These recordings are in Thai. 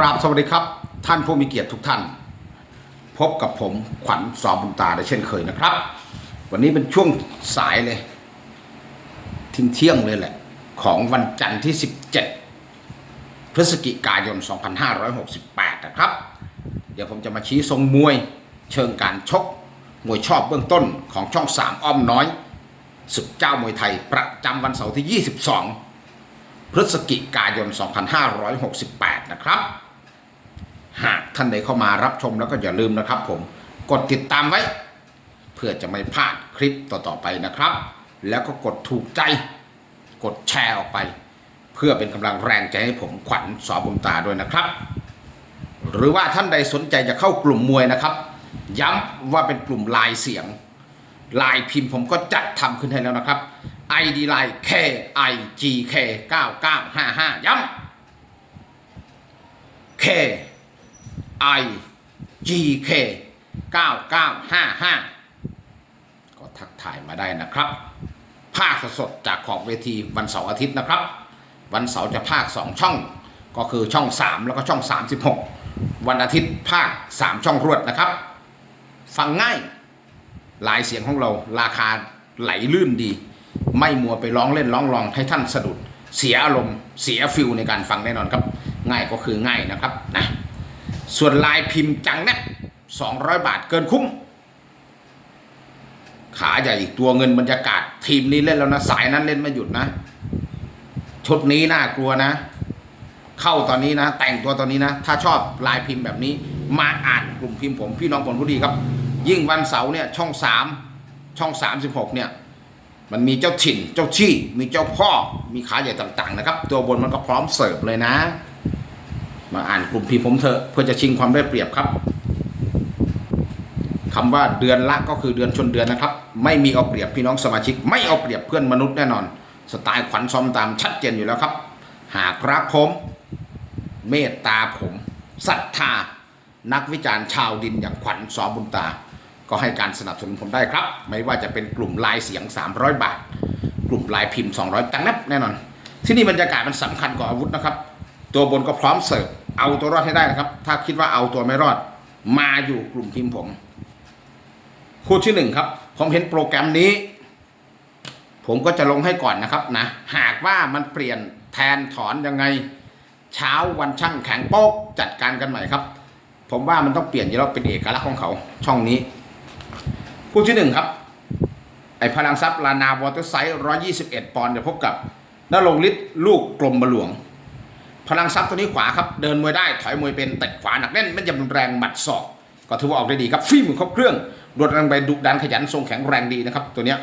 ราบสวัสดีครับ ท่านผู้มีเกียรติทุกท่าน พบกับผมขวัญสอบบุญตาได้เช่นเคยนะครับ วันนี้เป็นช่วงสายเลยทิ้งเที่ยงเลยแหละ ของวันจันทร์ที่ 17 พฤศจิกายน 2568 นะครับ เดี๋ยวผมจะมาชี้ทรงมวยเชิงการชก มวยชอบเบื้องต้นของช่อง 3 อ้อมน้อยศึกเจ้ามวยไทยประจำวันเสาร์ที่ 22พฤศจิกายน 2568 นะครับ หากท่านใดเข้ามารับชมแล้วก็อย่าลืมนะครับ ผมกดติดตามไว้ เพื่อจะไม่พลาดคลิปต่อๆไปนะครับ แล้วก็กดถูกใจ กดแชร์ออกไป เพื่อเป็นกำลังแรงใจให้ผมขวัญสอบุญตาด้วยนะครับ หรือว่าท่านใดสนใจจะเข้ากลุ่มมวยนะครับ ย้ำว่าเป็นกลุ่มลายเสียงลายพิมพ์ผมก็จัดทำขึ้นให้แล้วนะครับ ID ไลน์ K I G K 9955 ย้ำ K I G K 9955 ก็ทักถ่ายมาได้นะครับภาคสดจากขอบเวทีวันเสาร์อาทิตย์นะครับ วันเสาร์จะภาค 2 ช่อง ก็คือช่อง 3 แล้วก็ช่อง 36 วันอาทิตย์ภาค 3 ช่องรวดนะครับ ฟังง่ายลายเสียงของเราราคาไหลลื่นดี ไม่มัวไปร้องเล่นร้องรองให้ท่านสะดุด เสียอารมณ์เสียฟิลในการฟังแน่นอนครับ ง่ายก็คือง่ายนะครับนะ ส่วนลายพิมพ์จังแนบ200 บาทเกินคุ้ม ขาใหญ่ตัวเงินบรรยากาศ ทีมนี้เล่นแล้วนะ สายนั้นเล่นไม่หยุดนะ ชุดนี้น่ากลัวนะ เข้าตอนนี้นะ แต่งตัวตอนนี้นะ ถ้าชอบลายพิมพ์แบบนี้ มาอ่านกลุ่มพิมพ์ผมพี่น้องผลผู้ดีครับ ยิ่งวันเสาร์เนี่ยช่องสามช่องสามสิบหกเนี่ยมันมีเจ้าถิ่น เจ้าชี่ มีเจ้าพ่อ มีขาใหญ่ต่างๆนะครับ ตัวบนมันก็พร้อมเสิร์ฟเลยนะ มาอ่านกลุ่มพิมพ์ผมเถอะเพื่อจะชิงความได้เปรียบครับคำว่าเดือนละก็คือเดือนชนเดือนนะครับ ไม่มีเอาเปรียบพี่น้องสมาชิก ไม่เอาเปรียบเพื่อนมนุษย์แน่นอน สไตล์ขวัญซ้อมตามชัดเจนอยู่แล้วครับ หากรักผมเมตตาผมศรัทธานักวิจารณ์ชาวดินอย่างขวัญสอบุญตา ก็ให้การสนับสนุนผมได้ครับ ไม่ว่าจะเป็นกลุ่มลายเสียง 300 บาท กลุ่มลายพิมพ์ 200ตังนับแน่นอน ที่นี่บรรยากาศมันสำคัญกว่าอาวุธนะครับ ตัวบนก็พร้อมเสิร์ฟ เอาตัวรอดให้ได้นะครับ ถ้าคิดว่าเอาตัวไม่รอด มาอยู่กลุ่มพิมพ์ผม คู่ที่หนึ่งครับ ผมเห็นโปรแกรมนี้ ผมก็จะลงให้ก่อนนะครับนะ หากว่ามันเปลี่ยนแทนถอนยังไง เช้าวันช่างแข็งโป๊กจัดการกันใหม่ครับ ผมว่ามันต้องเปลี่ยนอยู่แล้วเป็นเอกลักษณ์ของเขา ช่องนี้ คู่ที่หนึ่งครับ ไอพลังทรัพย์ลานาวอเตอร์ไซส์121ปอนด์จะพบกับนรงฤทธิ์ลูกกลมบหลวง พลังทรัพย์ตัวนี้ขวาครับ เดินมวยได้ถอยมวยเป็นเตะขวาหนักแน่นไม่จำรุนแรงหมัดศอก ก็ถือว่าออกได้ดีครับฟิล์มครบเครื่องรวดแรงไปดุดันขยันทรงแข็งแรงดีนะครับ ตัวเนี้ย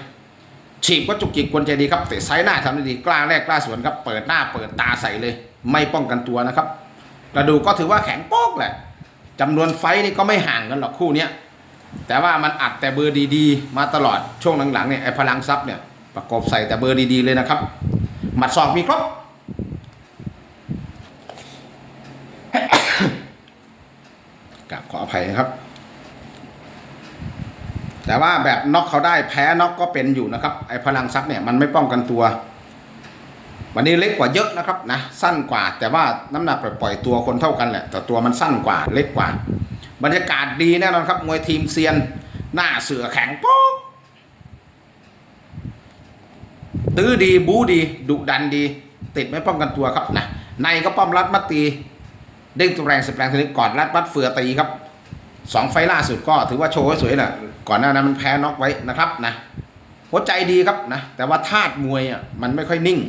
ฉีกก็จุกจิกกวนใจดีครับเตะซ้ายหน้าทำได้ดีกล้าแรกกล้าสวนครับเปิดหน้าเปิดตาใส่เลย ไม่ป้องกันตัวนะครับกระดูกก็ถือว่าแข็งโป๊กแหละจำนวนไฟนี่ก็ไม่ห่างกันหรอกคู่เนี้ยแต่ว่ามันอัดแต่เบอร์ดีๆ มาตลอดช่วงหลังๆเนี่ยไอ้พลังซับเนี่ยประกบใส่แต่เบอร์ดีๆเลยนะครับหมัดศอกมีครบ กราบขออภัยนะครับ แต่ว่าแบบน็อกเขาได้แพ้น็อกก็เป็นอยู่นะครับไอ้พลังซับเนี่ยมันไม่ป้องกันตัว วันนี้เล็กกว่าเยอะนะครับนะสั้นกว่า แต่ว่าน้ำหนักปล่อยตัวคนเท่ากันแหละ แต่ตัวมันสั้นกว่าเล็กกว่า บรรยากาศดีแน่นอนครับมวยทีมเซียน หน้าเสือแข็งโป๊กตื้อดีบูดีดุดันดี ติดไม่ป้องกันตัวครับนะในก็ป้อมรัดมัดตี เด้งตัวแรงสิบแรงทีนี้กอดรัดมัดเฟือตีครับสองไฟล่าสุดก็ถือว่าโชว์ไว้สวยนะก่อนหน้านั้นมันแพ้น็อกไว้นะครับนะหัวใจดีครับนะแต่ว่าธาตุมวยอะมันไม่ค่อยนิ่ง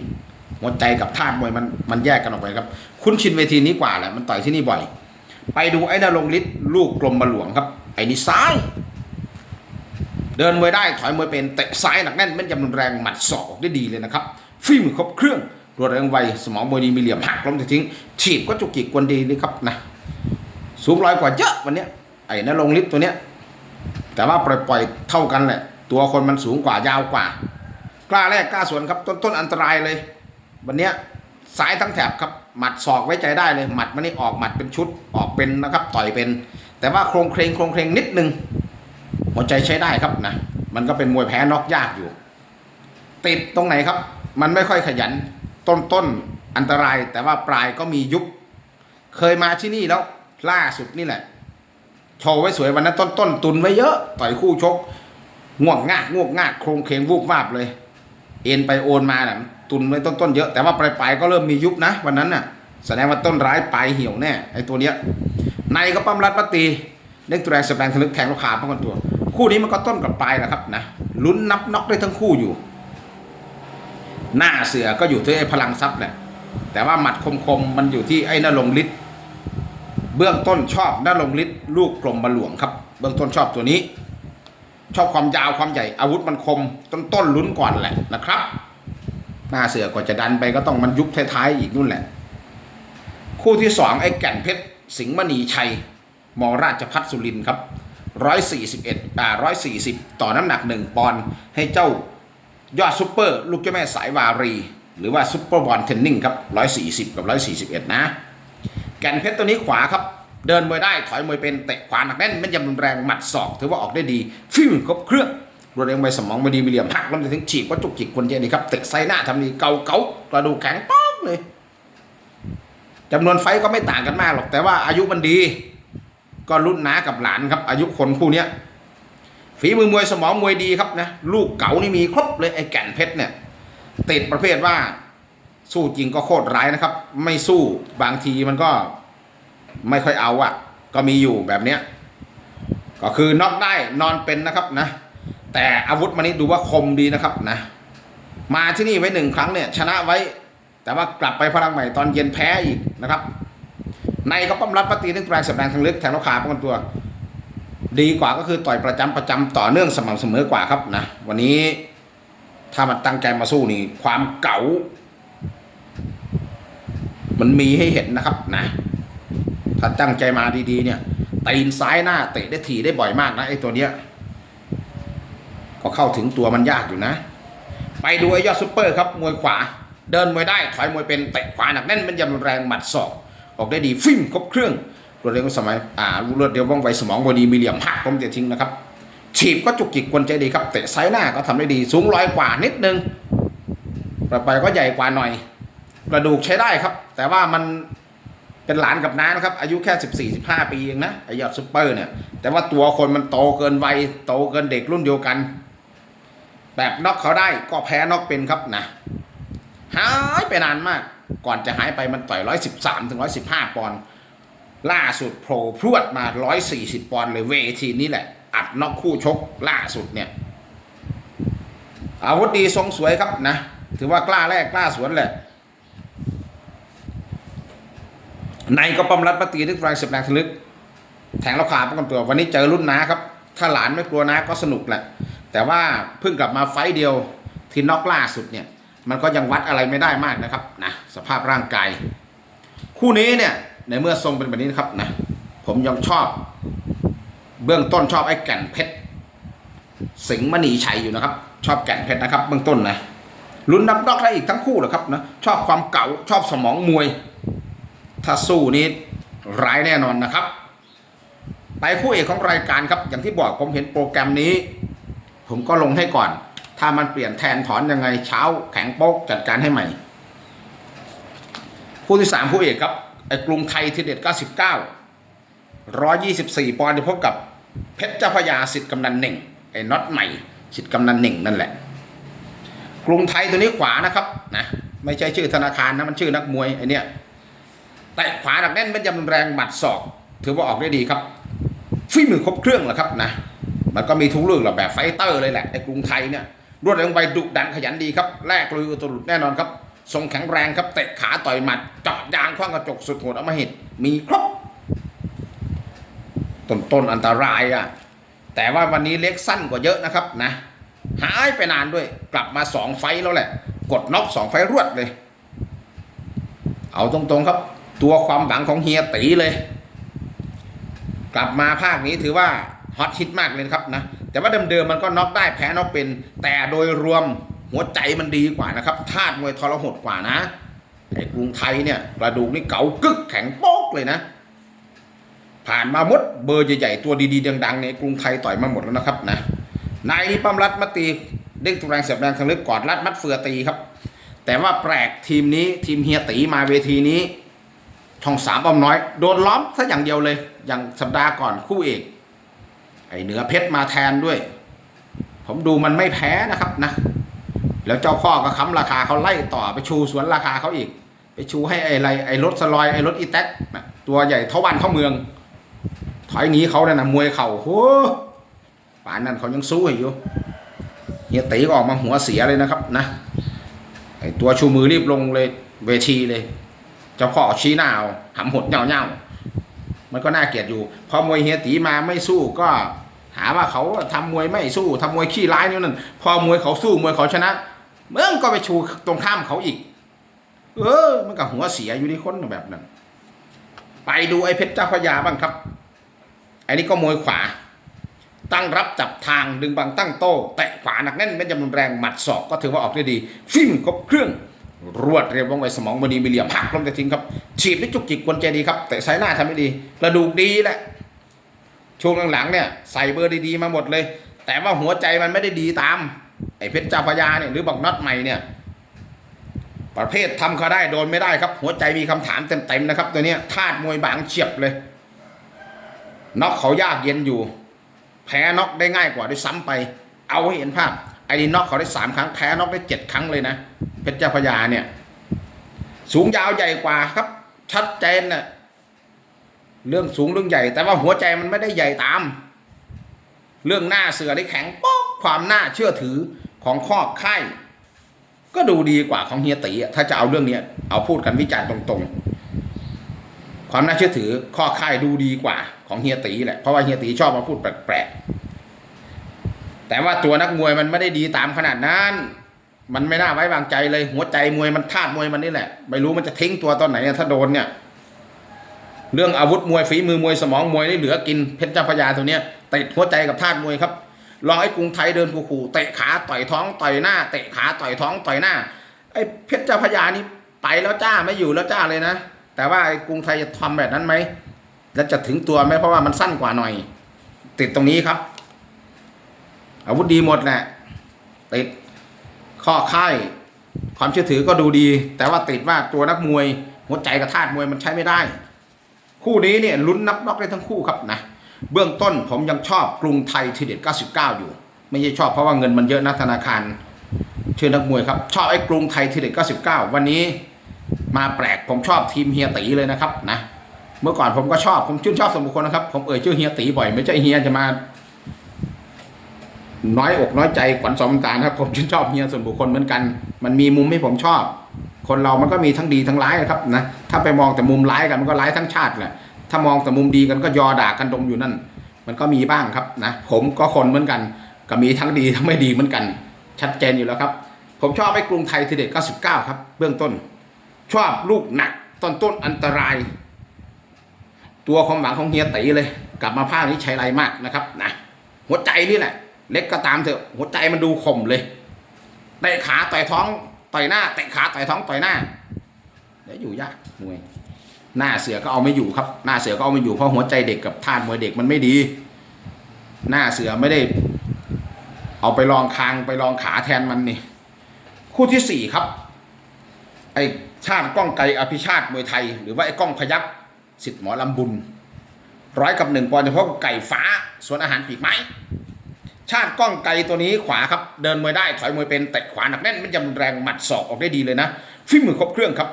หัวใจกับธาตุมวยมันมันแยกกันออกไปครับ คุ้นชินเวทีนี้กว่าแหละมันต่อยที่นี่บ่อย ไปดูไอ้นรงฤทธิ์ลูกกลมบหลวงครับไอ้นี่ซ้ายเดินมวยได้ถอยมวยเป็นเตะซ้ายหนักแน่นแม่นยำรุนแรงหมัดศอกออกได้ดีเลยนะครับฟิล์มครบเครื่อง รวดเร็วไวสมองมวยดีมีเหลี่ยมหักล้มจะทิ้งฉีดก็จุกจิกกวนดีนี่ครับนะสูงร้อยกว่าเยอะวันนี้ไอ้นรงค์ฤทธิ์ตัวเนี้ยแต่ว่าปล่อยๆเท่ากันแหละตัวคนมันสูงกว่ายาวกว่า กล้าแรกกล้าสวนครับต้นต้นอันตรายเลย วันเนี้ยสายทั้งแถบครับหมัดศอกไว้ใจได้เลยหมัดมันนี่ออกหมัดเป็นชุดออกเป็นนะครับต่อยเป็น แต่ว่าโครงเครงโครงเครงนิดนึงหัวใจใช้ได้ครับนะมันก็เป็นมวยแพ้น็อกยากอยู่ ติดตรงไหนครับ มันไม่ค่อยขยัน ต้นต้นอันตรายแต่ว่าปลายก็มียุบ เคยมาที่นี่แล้วล่าสุดนี่แหละโชว์ไว้สวยวันนั้นต้นต้นตุนไว้เยอะ ต่อยคู่ชกง่วงงากง่วงงากโครงเคงวูบวาบเลย เอ็นไปโอนมาน่ะตุนไว้ต้นต้นเยอะแต่ว่าปลายปลายก็เริ่มมียุบนะ วันนั้นน่ะ แสดงว่าต้นร้ายปลายเหี่ยวแน่ไอ้ตัวเนี้ยในก็ปั้มรัดปตีเด้งตัวแรงสแปงทะลึกแทงลูกขาป้องกันตัว คู่นี้มันก็ต้นกับปลายแหละครับนะลุ้นนับน็อกได้ทั้งคู่อยู่ หน้าเสือก็อยู่ที่ไอ้พลังทรัพย์แหละแต่ว่าหมัดคมๆมันอยู่ที่ไอ้นรงฤทธิ์เบื้องต้นชอบนรงฤทธิ์ลูกกลมบะหลวงครับ เบื้องต้นชอบตัวนี้ ชอบความยาวความใหญ่อาวุธมันคมต้นต้นๆลุ้นก่อนแหละนะครับ หน้าเสือกว่าจะดันไปก็ต้องมันยุบท้ายๆอีกนู่นแหละ คู่ที่สองไอ้แก่นเพชรสิงห์มณีชัยมราชพัฒสุรินครับร้อยสี่สิบเอ็ดอ่าร้อยสี่สิบต่อน้ำหนักหนึ่งปอนด์ให้เจ้า ยอดซุปเปอร์ลูกเจ้าแม่สายวารี หรือว่าซุปเปอร์บอลเทนนิงครับร้อยสี่สิบกับร้อยสี่สิบเอ็ดนะ แก่นเพชรตัวนี้ขวาครับ เดินมวยได้ถอยมวยเป็นเตะขวาหนักแน่นแม่นยำรุนแรงหมัดศอกถือว่าออกได้ดีฟิวครบเครื่องรวดเร็วไปสมองไม่ดีมีเหลี่ยมหักล้วมันถึงฉีกวัตจุกจิกคนเจดีครับเตะไซหน้าทำดีเกาเกากระดูกแข็งป๊อกเลยจำนวนไฟก็ไม่ต่างกันมากหรอกแต่ว่าอายุมันดี ก็รุ่นน้ากับหลานครับ อายุคนคู่เนี้ย ฝีมือมวยสมองมวยดีครับนะลูกเก๋านี่มีครบเลยไอ้แก่นเพชรเนี่ยติดประเภทว่าสู้จริงก็โคตรร้ายนะครับ ไม่สู้บางทีมันก็ไม่ค่อยเอาอะก็มีอยู่แบบเนี้ยก็คือน็อกได้นอนเป็นนะครับนะ แต่อาวุธมันนี้ดูว่าคมดีนะครับนะ มาที่นี่ไว้หนึ่งครั้งเนี่ยชนะไว้ แต่ว่ากลับไปพลังใหม่ตอนเย็นแพ้อีกนะครับ ในก็ปั้มรัดปฏินึกแรงแสดงทางลึกแทงลูกขาป้องกันตัว ดีกว่าก็คือต่อยประจำประจำต่อเนื่องสม่ำเสมอกว่าครับนะวันนี้ถ้ามันตั้งใจมาสู้นี่ ความเก๋ามันมีให้เห็นนะครับนะ ถ้าตั้งใจมาดีๆ เนี่ยตีนซ้ายหน้าเตะได้ถี่ได้บ่อยมากนะไอ้ตัวเนี้ย ก็เข้าถึงตัวมันยากอยู่นะ ไปดูไอ้ยอดซุปเปอร์ครับมวยขวา เดินมวยได้ถอยมวยเป็นเตะขวาหนักแน่นมันยำแรงหมัดศอก ออกได้ดีฟิ้มครบเครื่อง วดเร็วสมัยอ่ารวดเร็วว่องไวสมองบดีมีเหลี่ยมหักต้มเตะทิ้งนะครับฉีบก็จุกจิกกวนใจดีครับเตะซ้ายหน้าก็ทำได้ดีสูงร้อยกว่านิดนึงต่อไปก็ใหญ่กว่าหน่อย กระดูกใช้ได้ครับ แต่ว่ามันเป็นหลานกับน้านะครับ อายุแค่สิบสี่สิบห้าปีเองนะไอยอดซุปเปอร์เนี่ย แต่ว่าตัวคนมันโตเกินวัยโตเกินเด็กรุ่นเดียวกัน แบบน็อกเขาได้ก็แพ้น็อกเป็นครับนะหายไปนานมาก ก่อนจะหายไปมันต่อยร้อยสิบสามถึงร้อยสิบห้าปอนด์ ล่าสุดโผล่พรวดมาร้อยสี่สิบปอนด์เลยเวทีนี้แหละ อัดน็อกคู่ชกล่าสุดเนี่ย อาวุธดีทรงสวยครับนะ ถือว่ากล้าแรกกล้าสวนแหละในก็ปอมรัดปฏินึกแรงสิบแรงทะลึก แทงราคาป้องกันตัว วันนี้เจอรุ่นน้าครับ ถ้าหลานไม่กลัวน้าก็สนุกแหละ แต่ว่าเพิ่งกลับมาไฟเดียวที่น็อกล่าสุดเนี่ย มันก็ยังวัดอะไรไม่ได้มากนะครับนะสภาพร่างกาย คู่นี้เนี่ย ในเมื่อทรงเป็นแบบนี้นะครับนะผมยังชอบ เบื้องต้นชอบไอ้แก่นเพชรสิงห์มณีชัยอยู่นะครับ ชอบแก่นเพชรนะครับ เบื้องต้นนะลุ้นนับดอกได้อีกทั้งคู่เหรอครับนะชอบความเก่าชอบสมองมวย ถ้าสู้นี้ร้ายแน่นอนนะครับ ไปคู่เอกของรายการครับ อย่างที่บอกผมเห็นโปรแกรมนี้ ผมก็ลงให้ก่อน ถ้ามันเปลี่ยนแทนถอนยังไงเช้าแข็งโป๊กจัดการให้ใหม่ คู่ที่สามคู่เอกครับ ไอ้กรุงไทยทีเด็ด 99 124 ปอนด์จะพบกับเพชรเจ้าพยาสิทธิ์กำนันหนึ่งไอ้น็อตใหม่สิทธิ์กำนันหนึ่งนั่นแหละ กรุงไทยตัวนี้ขวานะครับนะไม่ใช่ชื่อธนาคารนะมันชื่อนักมวยไอ้เนี่ยแต่ขวาหนักแน่นเป็นยำแรงหมัดศอก ถือว่าออกได้ดีครับฝีมือครบเครื่องแหละครับนะมันก็มีทุกเรื่องหรอแบบไฟเตอร์เลยแหละไอ้กรุงไทยเนี่ยรวดเร็วไปดุดันขยันดีครับแลกลุยอุตรุดแน่นอนครับ ทรงแข็งแรงครับเตะขาต่อยหมัดเจาะยางคว้างกระจกสุดโหดอมหิตมีครบต้นต้นอันตรายอะแต่ว่าวันนี้เล็กสั้นกว่าเยอะนะครับนะ หายไปนานด้วยกลับมาสองไฟแล้วแหละ กดน็อกสองไฟรวดเลย เอาตรงๆครับ ตัวความหวังของเฮียตีเลย กลับมาภาคนี้ถือว่าฮอตฮิตมากเลยครับนะ แต่ว่าเดิมๆมันก็น็อกได้แพ้น็อกเป็น แต่โดยรวม หัวใจมันดีกว่านะครับธาตุมวยทรหดกว่านะไอ้กรุงไทยเนี่ยกระดูกนี่เก๋ากึกแข็งโป๊กเลยนะ ผ่านมาหมดเบอร์ใหญ่ๆตัวดีๆดังๆในกรุงไทยต่อยมาหมดแล้วนะครับนะนายปั้มรัดมาตีเด้งตุแรงเสียบแรงทางลึกกอดรัดมัดเฟือตีครับ แต่ว่าแปลกทีมนี้ทีมเฮียตีมาเวทีนี้ช่องสามอ้อมน้อย โดนล้อมซะอย่างเดียวเลย อย่างสัปดาห์ก่อนคู่เอกไอเหนือเพชรมาแทนด้วย ผมดูมันไม่แพ้นะครับนะ แล้วเจ้าพ่อก็ค้ำราคาเขาไล่ต่อไปชูสวนราคาเขาอีก ไปชูให้ไออะไรไอ้รถสลอยไอ้รถอีแท็กตัวใหญ่เท่าวันเท่าเมือง ถอยหนีเขาเนี่ยนะมวยเข่าโหป่านนั้นเขายังสู้อยู่เฮียตีก็ออกมาหัวเสียเลยนะครับนะไอตัวชูมือรีบลงเลยเวทีเลย เจ้าพ่อชี้หน้าเอาหำหดเหงาเงาๆมันก็น่าเกลียดอยู่ พอมวยเฮียตีมาไม่สู้ก็หาว่าเขาทำมวยไม่สู้ทำมวยขี้ร้ายนี่นั่นพอมวยเขาสู้มวยเขาชนะ มื่อก็ไปชูตรงข้ามเขาอีก เออ มันก็หัวเสียอยู่ที่คนแบบนั้น ไปดูไอ้เพชรเจ้าพระยาบ้างครับ ไอ้นี่ก็มวยขวา ตั้งรับจับทางดึงบังตั้งโต้แตะขวาหนักแน่นเป็นจำนวนแรงหมัดศอกก็ถือว่าออกได้ดี ฟิ้มครบเครื่องรวดเร็วว่องไวสมองบดีมีเหลี่ยมหักลงแต่ทิ้งครับฉีดด้วยจุกจิกกวนใจดีครับแต่สายหน้าทำไม่ดีกระดูกดีแหละช่วงหลังๆเนี่ยใส่เบอร์ดีๆมาหมดเลย แต่ว่าหัวใจมันไม่ได้ดีตาม ไอ้เพชรเจ้าพระยาเนี่ยหรือบอกน็อตใหม่เนี่ย ประเภททำเขาได้โดนไม่ได้ครับ หัวใจมีคำถามเต็มๆนะครับ ตัวเนี้ยธาตุมวยบางเฉียบเลยน็อกเขายากเย็นอยู่ แพ้น็อกได้ง่ายกว่าด้วยซ้ำไป เอาให้เห็นภาพไอ้นี่น็อกเขาได้สามครั้งแพ้น็อกได้เจ็ดครั้งเลยนะเพชรเจ้าพระยาเนี่ย สูงยาวใหญ่กว่าครับ ชัดเจนน่ะเรื่องสูงเรื่องใหญ่ แต่ว่าหัวใจมันไม่ได้ใหญ่ตาม เรื่องหน้าเสือได้แข็งป๊อกความน่าเชื่อถือ ของข้อค่ายก็ดูดีกว่าของเฮียตีอะถ้าจะเอาเรื่องเนี้ยเอาพูดกันวิจารณ์ตรงๆ ความน่าเชื่อถือข้อค่ายดูดีกว่าของเฮียตีแหละเพราะว่าเฮียตีชอบมาพูดแปลกๆแต่ว่าตัวนักมวยมันไม่ได้ดีตามขนาดนั้น มันไม่น่าไว้วางใจเลยหัวใจมวยมันธาตุมวยมันนี่แหละไม่รู้มันจะทิ้งตัวตอนไหนถ้าโดนเนี่ยเรื่องอาวุธมวยฝีมือมวยสมองมวยนี่เหลือกินเพชรเจ้าพระยาตัวเนี้ยติดหัวใจกับธาตุมวยครับ ลอไอ้กรุงไทยเดินขู่ๆเตะขาต่อยท้องต่อยหน้าเตะขาต่อยท้องต่อยหน้า ไอ้เพชรเจ้าพระยานี่ไปแล้วจ้าไม่อยู่แล้วจ้าเลยนะ แต่ว่าไอ้กรุงไทยจะทำแบบนั้นไหมแล้วจะถึงตัวไหมเพราะว่ามันสั้นกว่าหน่อย ติดตรงนี้ครับ อาวุธดีหมดแหละติดข้อค่ายความเชื่อถือก็ดูดี แต่ว่าติดว่าตัวนักมวย หัวใจกับธาตุมวยมันใช้ไม่ได้ คู่นี้เนี่ยลุ้นนับน็อกได้ทั้งคู่ครับนะ เบื้องต้นผมยังชอบกรุงไทยทีเด็ด99 อยู่ ไม่ใช่ชอบเพราะว่าเงินมันเยอะนะธนาคารเชื่อนักมวยครับ ชอบไอ้กรุงไทยทีเด็ด99 วันนี้มาแปลกผมชอบทีมเฮียตีเลยนะครับนะเมื่อก่อนผมก็ชอบผมชื่นชอบสมบุคคลนะครับ ผมเอ่ยชื่อเฮียตีบ่อย ไม่ใช่เฮียจะมา น้อยอกน้อยใจขวัญสมตานะครับ ผมชื่นชอบเฮียส่วนบุคคลเหมือนกัน มันมีมุมให้ผมชอบ คนเรามันก็มีทั้งดีทั้งร้ายนะครับนะถ้าไปมองแต่มุมร้ายกันมันก็ร้ายทั้งชาติแหละ ถ้ามองแต่มุมดีกันก็ยอด่ากันดมอยู่นั่น มันก็มีบ้างครับนะผมก็คนเหมือนกัน ก็มีทั้งดีทั้งไม่ดีเหมือนกัน ชัดเจนอยู่แล้วครับ ผมชอบไอ้กรุงไทยทีเด็ด99 ครับ เบื้องต้น ชอบลูกหนักต้นต้นอันตราย ตัวความหวังของเฮียตีเลย กลับมาภาคนี้ใช้ไรมากนะครับนะหัวใจนี่แหละ เล็กก็ตามเถอะหัวใจมันดูข่มเลยเตะขาต่อยท้องต่อยหน้าเตะขาต่อยท้องต่อยหน้าเดี๋ยวอยู่ยากมวย หน้าเสือก็เอาไม่อยู่ครับ หน้าเสือก็เอาไม่อยู่เพราะหัวใจเด็กกับท่านมวยเด็กมันไม่ดี หน้าเสือไม่ได้ เอาไปลองคางไปลองขาแทนมันนี่ คู่ที่สี่ครับ ไอ้ชาติก้องไกอภิชาติมวยไทย หรือว่าไอ้ก้องพยักสิทธิ์หมอลำบุญร้อยกับหนึ่งปอนด์เฉพาะไก่ฟ้าส่วนอาหารปีกไม้ ชาติก้องไกตัวนี้ขวาครับ เดินมวยได้ถอยมวยเป็นเตะขวาหนักแน่นมันจะแรงหมัดศอกออกได้ดีเลยนะฝีมือครบเครื่องครับ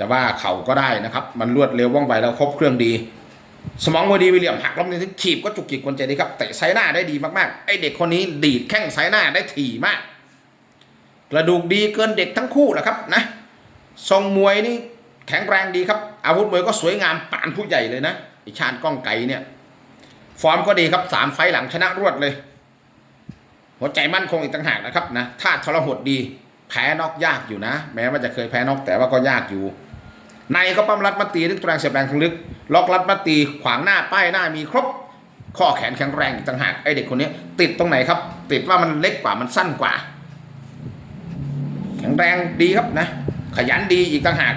แต่ว่าเข่าก็ได้นะครับ มันรวดเร็วว่องไวแล้วครบเครื่องดี สมองมวยดีวิลเลียมหักล้มในที่ถีบก็จุกจิกกวนใจดีครับเตะไซหน้าได้ดีมากๆไอเด็กคนนี้ดีดแข้งไซหน้าได้ถี่มาก กระดูกดีเกินเด็กทั้งคู่แหละครับนะทรงมวยนี่แข็งแรงดีครับ อาวุธมวยก็สวยงามปานผู้ใหญ่เลยนะไอชาญก้องไก่เนี่ยฟอร์มก็ดีครับสามไฟหลังชนะรวดเลย หัวใจมั่นคงอีกต่างหากนะครับนะท่าทรหดดีแพ้นอกยากอยู่นะ แม้ว่าจะเคยแพ้นอกแต่ว่าก็ยากอยู่ ในก็ปั้มรัดมาตีด้วยตแรงเสียบแรงทางลึก ล็อกรัดมาตีขวางหน้าป้ายหน้ามีครบ ข้อแขนแข็งแรงอีกต่างหากไอเด็กคนนี้ติดตรงไหนครับ ติดว่ามันเล็กกว่ามันสั้นกว่า แข็งแรงดีครับนะ ขยันดีอีกต่างหาก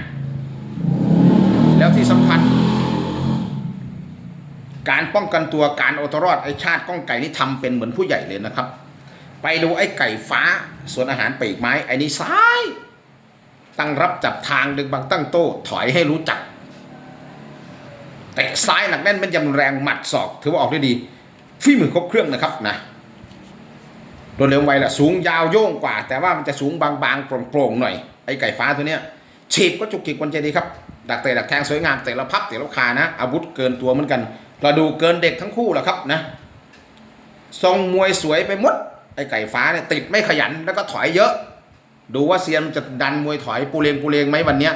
แล้วที่สำคัญ การป้องกันตัวการเอาตัวรอดไอชาติก้องไก่นี่ทำเป็นเหมือนผู้ใหญ่เลยนะครับ ไปดูไอไก่ฟ้าส่วนอาหารปีกไม้ไอนี่ซ้าย ตั้งรับจับทางดึงบังตั้งโต้ถอยให้รู้จักซ้ายหนักแน่นเป็นยำแรงหมัดศอก ถือว่าออกได้ดีฝีมือครบเครื่องนะครับนะรวดเร็วไวละสูงยาวโย่งกว่า แต่ว่ามันจะสูงบางๆโปร่งๆหน่อยไอ้ไก่ฟ้าตัวเนี้ยฉีบก็จุกจิกวันใจดีครับ ดักเตะดักแทงสวยงามเตะล้วพับเตะล้วคานะอาวุธเกินตัวเหมือนกันเราดูเกินเด็กทั้งคู่แหละครับนะทรงมวยสวยไปหมดไอ้ไก่ฟ้าเนี่ยติดไม่ขยันแล้วก็ถอยเยอะ ดูว่าเซียนมันจะดันมวยถอยปูเลงปูเลงไหมวันเนี้ย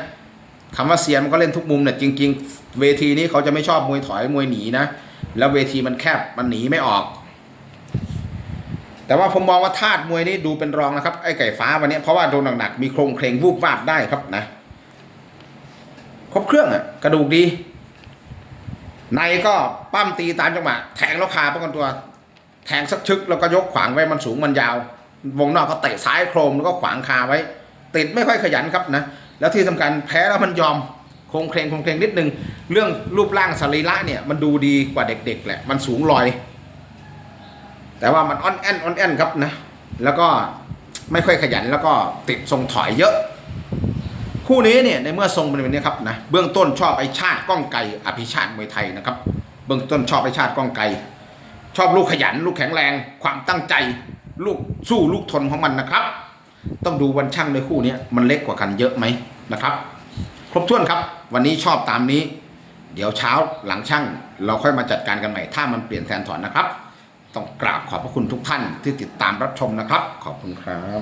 คำว่าเซียนมันก็เล่นทุกมุมเนี่ยจริง ๆ เวทีนี้เขาจะไม่ชอบมวยถอยมวยหนีนะ แล้วเวทีมันแคบมันหนีไม่ออก แต่ว่าผมมองว่าธาตุมวยนี่ดูเป็นรองนะครับไอ้ไก่ฟ้าวันนี้เพราะว่าโดนหนักๆมีโครงเคลงวูบวาบได้ครับนะครบเครื่องอะกระดูกดี ในก็ปั้มตีตามจังหวะแทงแล้วคาป้องกันตัว แทงสักชึกแล้วก็ยกขวางไว้มันสูงมันยาว วงนอกก็เตะซ้ายโครมแล้วก็ขวางคาไว้ ติดไม่ค่อยขยันครับนะแล้วที่สำคัญแพ้แล้วมันยอมคงเคลงคงเคลงนิดนึง เรื่องรูปร่างสรีระเนี่ยมันดูดีกว่าเด็ก ๆ แหละ มันสูงลอย แต่ว่ามันอ่อนแอนอ่อนแอนครับนะ แล้วก็ไม่ค่อยขยันแล้วก็ติดทรงถอยเยอะ คู่นี้เนี่ยในเมื่อทรงเป็นแบบนี้ครับนะเบื้องต้นชอบไอชาติก้องไก่อภิชาติมวยไทยนะครับ เบื้องต้นชอบไอชาติก้องไก่ชอบลูกขยัน ลูกแข็งแรง ความตั้งใจ ลูกสู้ลูกทนของมันนะครับ ต้องดูวันช่างในคู่นี้มันเล็กกว่ากันเยอะไหมนะครับ ครบถ้วนครับ วันนี้ชอบตามนี้ เดี๋ยวเช้าหลังช่าง เราค่อยมาจัดการกันใหม่ถ้ามันเปลี่ยนแทนถอนนะครับ ต้องกราบขอบพระคุณทุกท่านที่ติดตามรับชมนะครับ ขอบคุณครับ